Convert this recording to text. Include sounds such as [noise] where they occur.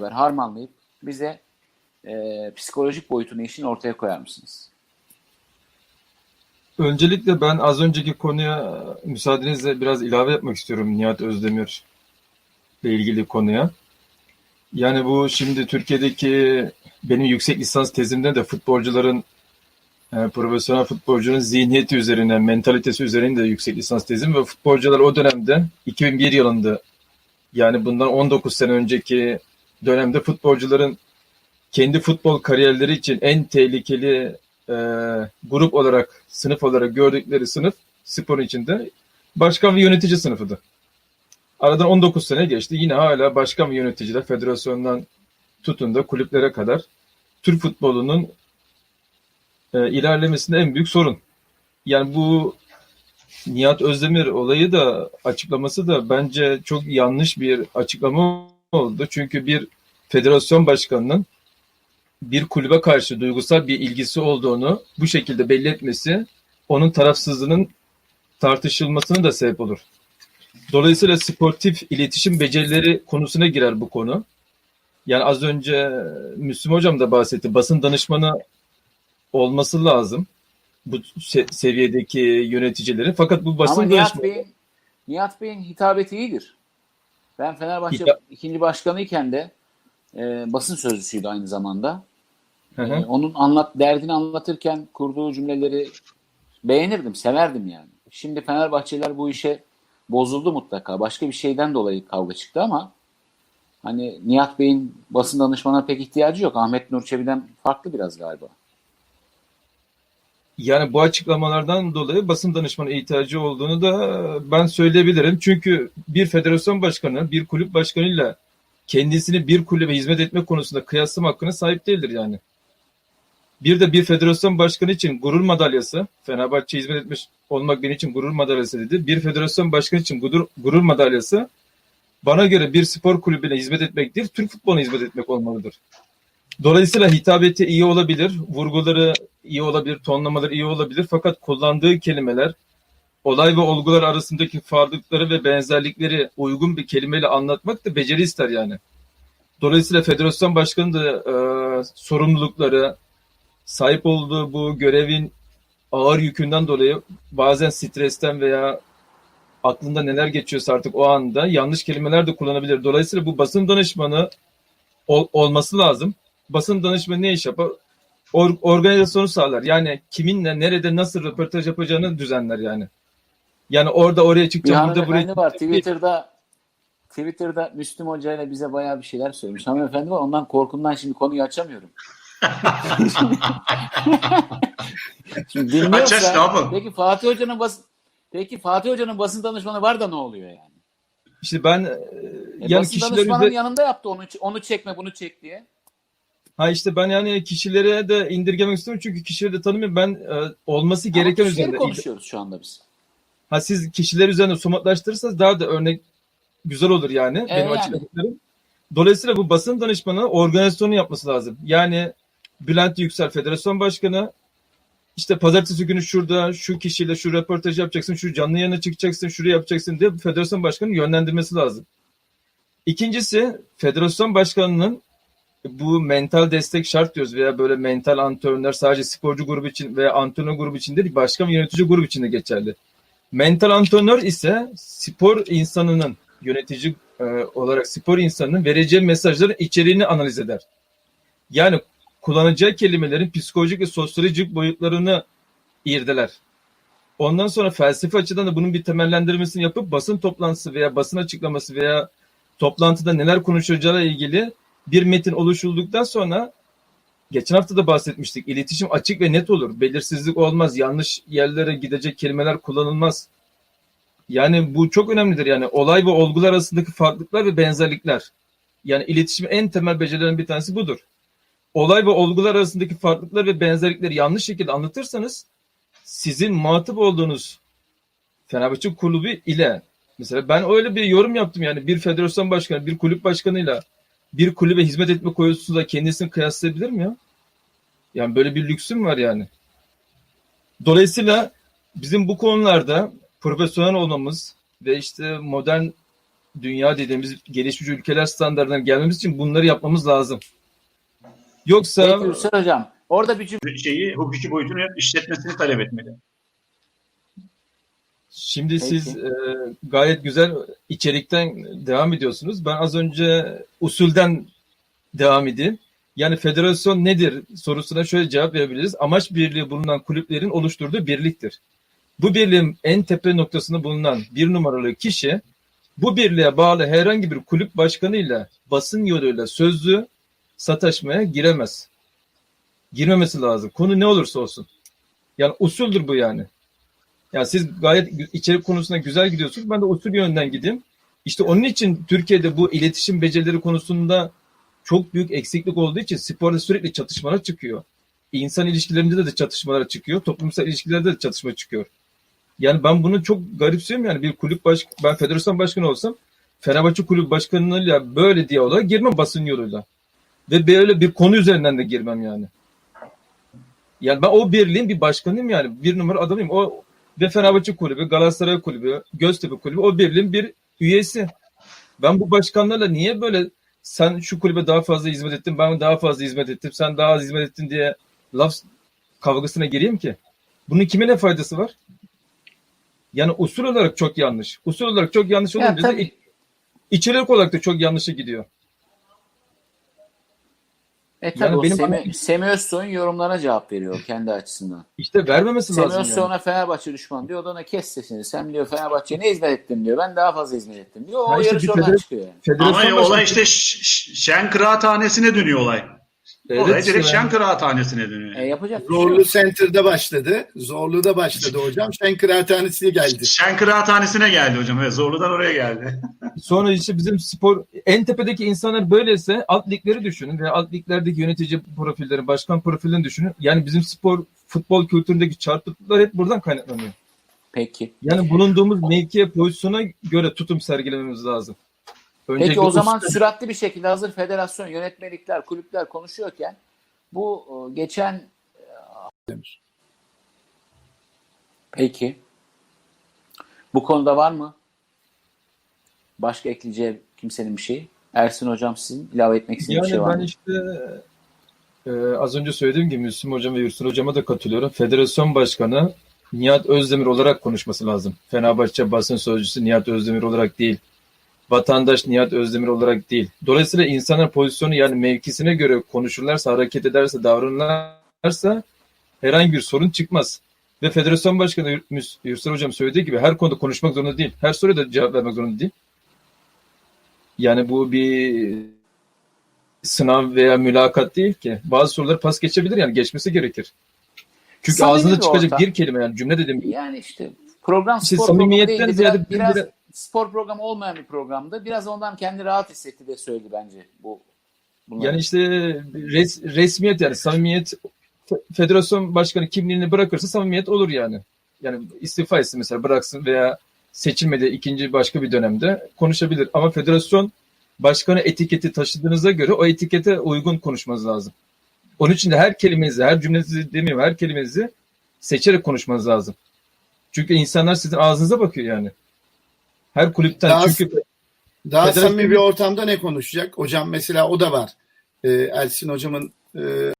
beraber harmanlayıp bize e, psikolojik boyutunu işin ortaya koyar mısınız? Öncelikle ben az önceki konuya müsaadenizle biraz ilave yapmak istiyorum Nihat Özdemir ile ilgili konuya. Yani bu şimdi Türkiye'deki benim yüksek lisans tezimde de futbolcuların e, profesyonel futbolcunun zihniyeti üzerine, mentalitesi üzerine de yüksek lisans tezim ve futbolcular o dönemde 2001 yılında yani bundan 19 sene önceki dönemde futbolcuların kendi futbol kariyerleri için en tehlikeli e, grup olarak, sınıf olarak gördükleri sınıf spor içinde başkan ve yönetici sınıfıdır. Aradan 19 sene geçti. Yine hala başkan ve yöneticiler federasyondan tutun da kulüplere kadar Türk futbolunun e, ilerlemesinde en büyük sorun. Yani bu Nihat Özdemir olayı da açıklaması da bence çok yanlış bir açıklama oldu. Çünkü bir federasyon başkanının bir kulübe karşı duygusal bir ilgisi olduğunu bu şekilde belli etmesi onun tarafsızlığının tartışılmasına da sebep olur. Dolayısıyla sportif iletişim becerileri konusuna girer bu konu. Yani az önce Müslüm Hocam da bahsetti. Basın danışmanı olması lazım bu se- seviyedeki yöneticilerin. Fakat bu basın Ama Nihat danışmanı Bey'in Nihat Bey'in hitabeti iyidir. Ben Fenerbahçe Hita- ikinci başkanıyken de e, basın sözcüsüydü aynı zamanda. Hı hı. E, onun anlat derdini anlatırken kurduğu cümleleri beğenirdim, severdim yani. Şimdi Fenerbahçeliler bu işe bozuldu mutlaka. Başka bir şeyden dolayı kavga çıktı ama hani Nihat Bey'in basın danışmana pek ihtiyacı yok. Ahmet Nur Çebi'den farklı biraz galiba. Yani bu açıklamalardan dolayı basın danışmanı ihtiyacı olduğunu da ben söyleyebilirim. Çünkü bir federasyon başkanı, bir kulüp başkanıyla kendisini bir kulübe hizmet etme konusunda kıyaslama hakkına sahip değildir yani. Bir de bir federasyon başkanı için gurur madalyası, Fenerbahçe hizmet etmiş olmak benim için gurur madalyası dedi. Bir federasyon başkanı için gurur, gurur madalyası bana göre bir spor kulübüne hizmet etmek değil, Türk futboluna hizmet etmek olmalıdır. Dolayısıyla hitabeti iyi olabilir, vurguları iyi olabilir, tonlamaları iyi olabilir. Fakat kullandığı kelimeler olay ve olgular arasındaki farklılıkları ve benzerlikleri uygun bir kelimeyle anlatmak da beceri ister yani. Dolayısıyla federasyon başkanı da e, sorumlulukları, sahip olduğu bu görevin ağır yükünden dolayı bazen stresten veya aklında neler geçiyorsa artık o anda yanlış kelimeler de kullanabilir. Dolayısıyla bu basın danışmanı ol- olması lazım. Basın danışmanı ne iş yapar? Or- organizasyonu sağlar. Yani kiminle, nerede, nasıl röportaj yapacağını düzenler yani. Yani orada oraya Bir çıkacağım, burada buraya var. Twitter'da Twitter'da Müslüm Hoca ile bize bayağı bir şeyler söylemiş. Hanımefendi var ondan korkumdan şimdi konuyu açamıyorum. [laughs] şimdi dinliyorsa, Aç aç, ne yapalım? Peki Fatih Hoca'nın basın Peki Fatih Hoca'nın basın danışmanı var da ne oluyor yani? İşte ben e, E, yani basın kişiler danışmanın üzeri- yanında yaptı onu onu çekme bunu çek diye. ha işte ben yani kişilere de indirgemek istiyorum çünkü kişileri de tanımıyorum. Ben e, olması gereken üzerinde konuşuyoruz şu anda biz. Ha siz kişiler üzerine somutlaştırırsanız daha da örnek güzel olur yani benim yani. açıkladıklarım. Dolayısıyla bu basın danışmanı organizasyonu yapması lazım. Yani Bülent Yüksel Federasyon Başkanı işte pazartesi günü şurada şu kişiyle şu röportaj yapacaksın, şu canlı yayına çıkacaksın, şuraya yapacaksın diye federasyon başkanının yönlendirmesi lazım. İkincisi federasyon başkanının bu mental destek şart diyoruz veya böyle mental antrenörler sadece sporcu grubu için veya antrenör grubu için değil başkan ve yönetici grubu için de geçerli. Mental antrenör ise spor insanının yönetici e, olarak spor insanının vereceği mesajların içeriğini analiz eder. Yani kullanacağı kelimelerin psikolojik ve sosyolojik boyutlarını irdeler. Ondan sonra felsefi açıdan da bunun bir temellendirmesini yapıp basın toplantısı veya basın açıklaması veya toplantıda neler konuşulacağıyla ilgili bir metin oluşulduktan sonra geçen hafta da bahsetmiştik. İletişim açık ve net olur. Belirsizlik olmaz. Yanlış yerlere gidecek kelimeler kullanılmaz. Yani bu çok önemlidir. Yani olay ve olgular arasındaki farklılıklar ve benzerlikler. Yani iletişimin en temel becerilerinin bir tanesi budur. Olay ve olgular arasındaki farklılıklar ve benzerlikleri yanlış şekilde anlatırsanız sizin muhatap olduğunuz Fenerbahçe kulübü ile mesela ben öyle bir yorum yaptım yani bir federasyon başkanı, bir kulüp başkanıyla bir kulübe hizmet etme konusunda kendisini kıyaslayabilir mi ya? Yani böyle bir lüksüm var yani. Dolayısıyla bizim bu konularda profesyonel olmamız ve işte modern dünya dediğimiz gelişmiş ülkeler standartlarına gelmemiz için bunları yapmamız lazım. Yoksa Peki Hüseyin Hocam orada bir cümle şeyi hukuki boyutunu işletmesini talep etmeli. Şimdi Peki. siz e, gayet güzel içerikten devam ediyorsunuz. Ben az önce usulden devam edeyim. Yani federasyon nedir sorusuna şöyle cevap verebiliriz. Amaç birliği bulunan kulüplerin oluşturduğu birliktir. Bu birliğin en tepe noktasında bulunan bir numaralı kişi bu birliğe bağlı herhangi bir kulüp başkanıyla basın yoluyla sözlü sataşmaya giremez. Girmemesi lazım. Konu ne olursa olsun. Yani usuldür bu yani. Yani siz gayet içerik konusunda güzel gidiyorsunuz. Ben de usul yönden gideyim. İşte onun için Türkiye'de bu iletişim becerileri konusunda çok büyük eksiklik olduğu için sporda sürekli çatışmalar çıkıyor. İnsan ilişkilerinde de çatışmalar çıkıyor. Toplumsal ilişkilerde de çatışma çıkıyor. Yani ben bunu çok garipsiyorum yani bir kulüp baş ben federasyon başkanı olsam Fenerbahçe kulüp başkanıyla böyle diyaloğa girmem basın yoluyla. Ve böyle bir konu üzerinden de girmem yani. Yani ben o birliğin bir başkanıyım yani. Bir numara adamıyım. O ve Fenerbahçe kulübü, Galatasaray kulübü, Göztepe kulübü o birliğin bir üyesi. Ben bu başkanlarla niye böyle sen şu kulübe daha fazla hizmet ettin, ben daha fazla hizmet ettim, sen daha az hizmet ettin diye laf kavgasına gireyim ki? Bunun kime ne faydası var? Yani usul olarak çok yanlış. Usul olarak çok yanlış Ya olunca da tabii. iç- içerik olarak da çok yanlışa gidiyor. E tabii Yani o benim Semih, bana- Semih Özsoy'un yorumlarına cevap veriyor kendi açısından. İşte vermemesi Semih lazım Özsoy yani. ona Fenerbahçe düşman diyor. O da ona kes sesini. Sen diyor Fenerbahçe'ye ne hizmet ettin diyor. Ben daha fazla hizmet ettim diyor. O Ha işte yarış oradan feder- çıkıyor yani. Ama olay işte Şen Kıraathanesi'ne dönüyor olay. Evet, olay direkt ben- Şen Kıraathanesi'ne dönüyor. E, yapacak şey Zorlu yok. Center'da başladı. Zorlu'da başladı hocam. Şen Kıraathanesi'ne geldi. Şen Kıraathanesi'ne geldi hocam. Evet, Zorlu'dan oraya geldi. [laughs] Sonra işte bizim spor en tepedeki insanlar böyleyse alt ligleri düşünün ve alt liglerdeki yönetici profilleri, başkan profillerini düşünün. Yani bizim spor futbol kültüründeki çarpıklıklar hep buradan kaynaklanıyor. Peki. Yani bulunduğumuz mevkiye, pozisyona göre tutum sergilememiz lazım. Peki Öncelikle o zaman usta- süratli bir şekilde hazır federasyon, yönetmelikler, kulüpler konuşuyorken bu e, geçen Peki. Bu konuda var mı? Başka ekleyeceği kimsenin bir şeyi? Ersin Hocam sizin ilave etmek istediğiniz bir Yani şey var ben mı? işte e, az önce söylediğim gibi Müslüm Hocam ve Yursun Hocam'a da katılıyorum. Federasyon Başkanı Nihat Özdemir olarak konuşması lazım. Fenerbahçe basın sözcüsü Nihat Özdemir olarak değil. Vatandaş Nihat Özdemir olarak değil. Dolayısıyla insanın pozisyonu yani mevkisine göre konuşurlarsa, hareket ederse, davranırlarsa herhangi bir sorun çıkmaz. Ve Federasyon Başkanı Yursun Hocam söylediği gibi her konuda konuşmak zorunda değil. Her soruya da cevap vermek zorunda değil. Yani bu bir sınav veya mülakat değil ki. Bazı soruları pas geçebilir yani geçmesi gerekir. Çünkü Samimi ağzında çıkacak ortam. bir kelime yani cümle gibi. Yani işte program İşte spor programı samimiyetten değildi. ziyade Biraz, biraz biraz- spor programı olmayan bir programdı. Biraz ondan kendi rahat hissetti de söyledi bence bu. bunları. Yani işte res, resmiyet yani samimiyet fe- federasyon başkanı kimliğini bırakırsa samimiyet olur yani. Yani istifa etsin mesela bıraksın veya seçilmedi ikinci başka bir dönemde konuşabilir. Ama federasyon başkanı etiketi taşıdığınıza göre o etikete uygun konuşmanız lazım. Onun için de her kelimenizi, her cümlenizi demiyorum, her kelimenizi seçerek konuşmanız lazım. Çünkü insanlar sizin ağzınıza bakıyor yani. Her kulüpten Daha- çünkü Daha Federasyon- samimi bir ortamda ne konuşacak? Hocam mesela o da var. Ee, Ersin hocamın e,